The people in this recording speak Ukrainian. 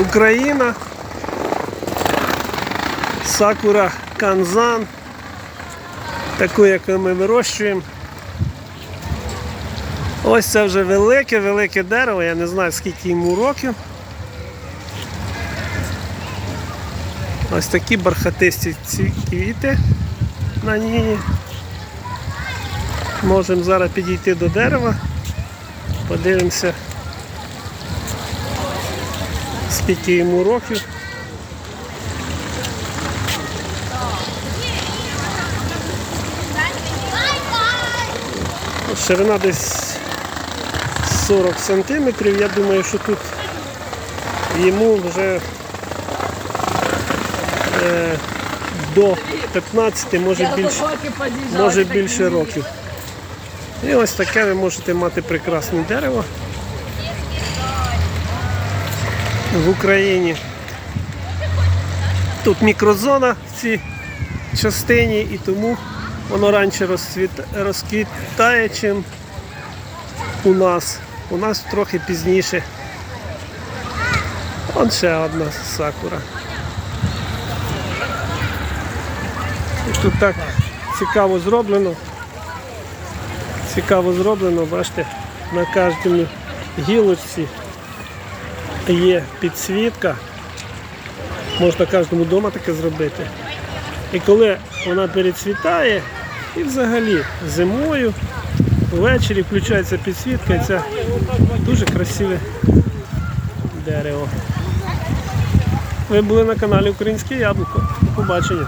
Україна. Сакура Канзан. Таку, яку ми вирощуємо. Ось це вже велике-велике дерево, я не знаю скільки йому років. Ось такі бархатисті ці квіти на ній. Можемо зараз підійти до дерева, подивимося, скільки йому років. Ширина десь 40 сантиметрів. Я думаю, що тут йому вже е, до 15, може більше, може більше років. І ось таке ви можете мати прекрасне дерево в Україні. Тут мікрозона в цій частині і тому воно раніше розквітає, чим у нас. У нас трохи пізніше. Вон ще одна сакура. І тут так цікаво зроблено. Цікаво зроблено, бачите, на кожній гілочці є підсвітка. Можна кожному вдома таке зробити. І коли вона перецвітає, і взагалі зимою, ввечері включається підсвітка і це дуже красиве дерево. Ви були на каналі Українське Яблуко. До побачення.